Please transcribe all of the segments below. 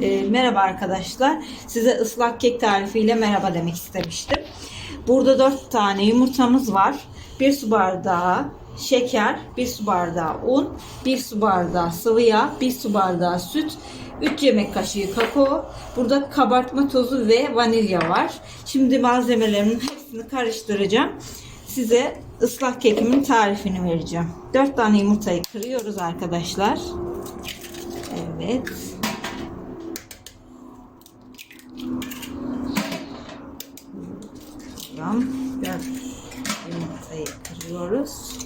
Ee, merhaba arkadaşlar. Size ıslak kek tarifiyle merhaba demek istemiştim. Burada 4 tane yumurtamız var. 1 su bardağı şeker, 1 su bardağı un, 1 su bardağı sıvı yağ, 1 su bardağı süt, 3 yemek kaşığı kakao. Burada kabartma tozu ve vanilya var. Şimdi malzemelerimin hepsini karıştıracağım. Size ıslak kekimin tarifini vereceğim. 4 tane yumurtayı kırıyoruz arkadaşlar. Evet. Tamam. Biraz yumurtayı kırıyoruz.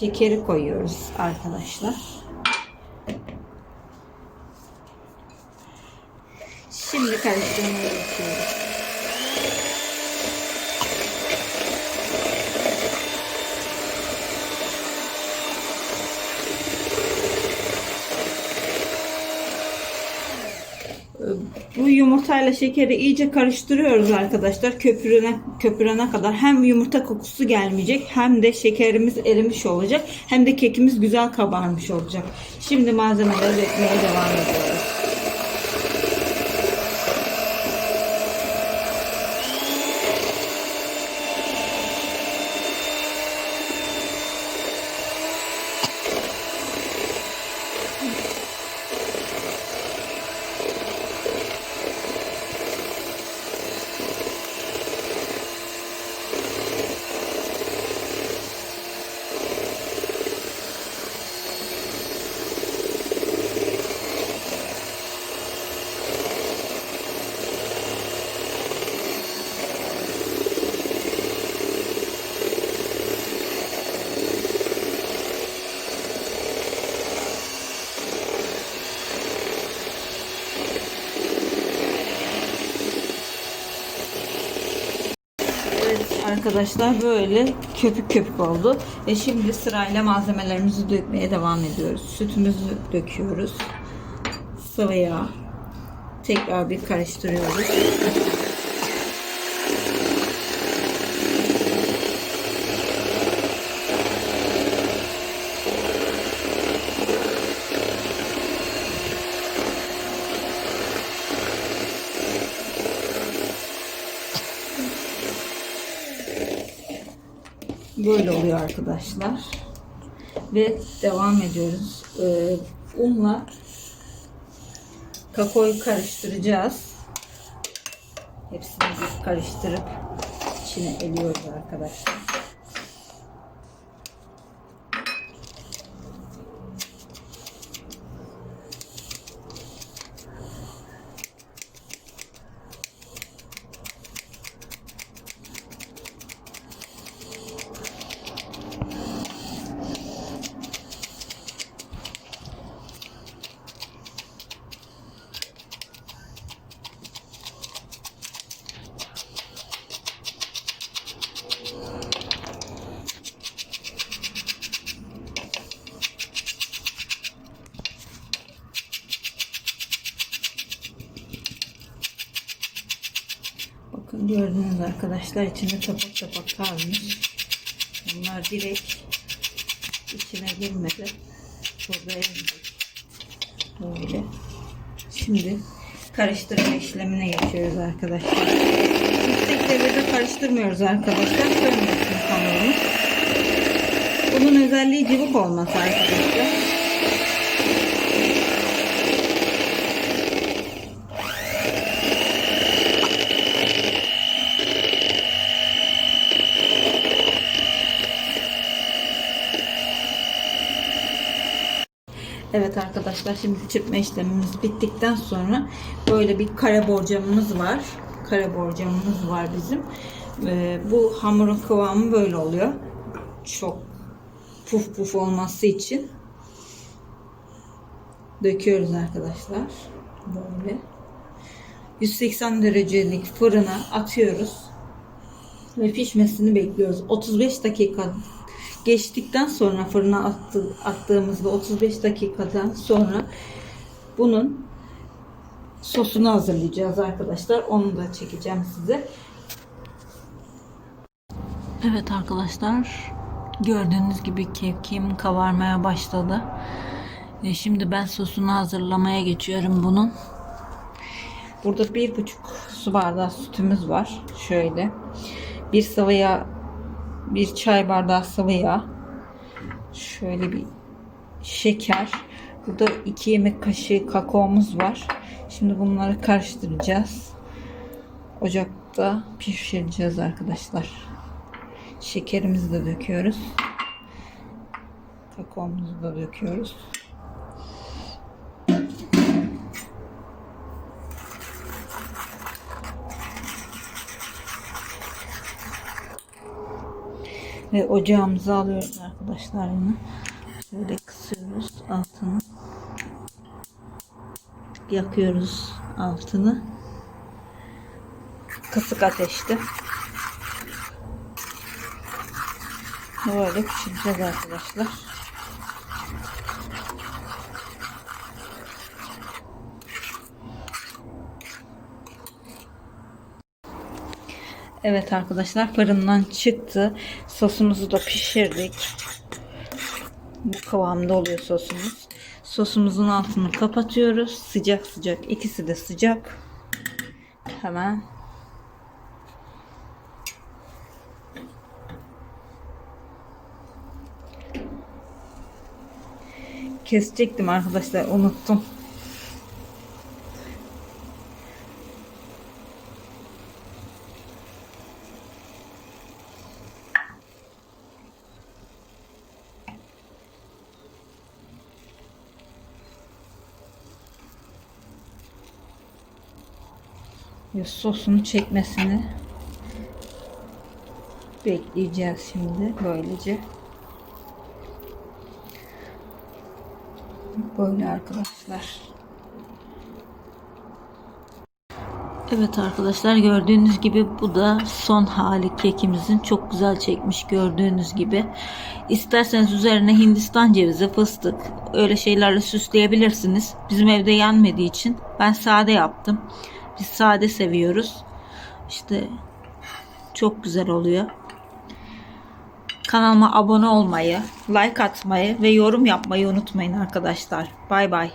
Şekeri koyuyoruz arkadaşlar. Şimdi karıştırmaya geçiyoruz. Bu yumurtayla şekeri iyice karıştırıyoruz arkadaşlar. Köpürene, köpürene kadar hem yumurta kokusu gelmeyecek hem de şekerimiz erimiş olacak. Hem de kekimiz güzel kabarmış olacak. Şimdi malzemeleri dökmeye devam ediyoruz. Arkadaşlar böyle köpük köpük oldu. Ve şimdi sırayla malzemelerimizi dökmeye devam ediyoruz. Sütümüzü döküyoruz. Sıvı yağ. Tekrar bir karıştırıyoruz. Böyle oluyor arkadaşlar. Ve devam ediyoruz. Ee, unla kakaoyu karıştıracağız. Hepsini karıştırıp içine eliyoruz arkadaşlar. Gördünüz arkadaşlar içinde tapak tapak kalmış. Bunlar direkt içine girmedi. Burada emecek. Böyle. Şimdi karıştırma işlemine geçiyoruz arkadaşlar. Yüksek devirde karıştırmıyoruz arkadaşlar. Sönmesin hamurumuz. Bunun özelliği cıvık olması arkadaşlar. Evet arkadaşlar şimdi çırpma işlemimiz bittikten sonra böyle bir kare borcamımız var. Kare borcamımız var bizim. Ee, bu hamurun kıvamı böyle oluyor. Çok puf puf olması için döküyoruz arkadaşlar. Böyle 180 derecelik fırına atıyoruz ve pişmesini bekliyoruz. 35 dakika geçtikten sonra fırına attı, attığımızda 35 dakikadan sonra bunun sosunu hazırlayacağız arkadaşlar. Onu da çekeceğim size. Evet arkadaşlar gördüğünüz gibi kevkim kavarmaya başladı. E şimdi ben sosunu hazırlamaya geçiyorum bunun. Burada bir buçuk su bardağı sütümüz var. Şöyle. Bir sıvı yağ, bir çay bardağı sıvı yağ. Şöyle bir şeker. Burada iki yemek kaşığı kakaomuz var. Şimdi bunları karıştıracağız. Ocakta pişireceğiz arkadaşlar. Şekerimizi de döküyoruz. Kakaomuzu da döküyoruz. Ve ocağımızı alıyoruz arkadaşlar yine. Böyle kısıyoruz altını. Yakıyoruz altını. Kısık ateşte. Böyle pişireceğiz arkadaşlar. Evet arkadaşlar fırından çıktı. Sosumuzu da pişirdik. Bu kıvamda oluyor sosumuz. Sosumuzun altını kapatıyoruz. Sıcak sıcak. İkisi de sıcak. Hemen kesecektim arkadaşlar. Unuttum. Sosunu çekmesini bekleyeceğiz şimdi böylece. Böyle arkadaşlar. Evet arkadaşlar gördüğünüz gibi bu da son hali kekimizin çok güzel çekmiş gördüğünüz gibi. İsterseniz üzerine Hindistan cevizi, fıstık öyle şeylerle süsleyebilirsiniz. Bizim evde yenmediği için ben sade yaptım. Biz sade seviyoruz. İşte çok güzel oluyor. Kanalıma abone olmayı, like atmayı ve yorum yapmayı unutmayın arkadaşlar. Bay bay.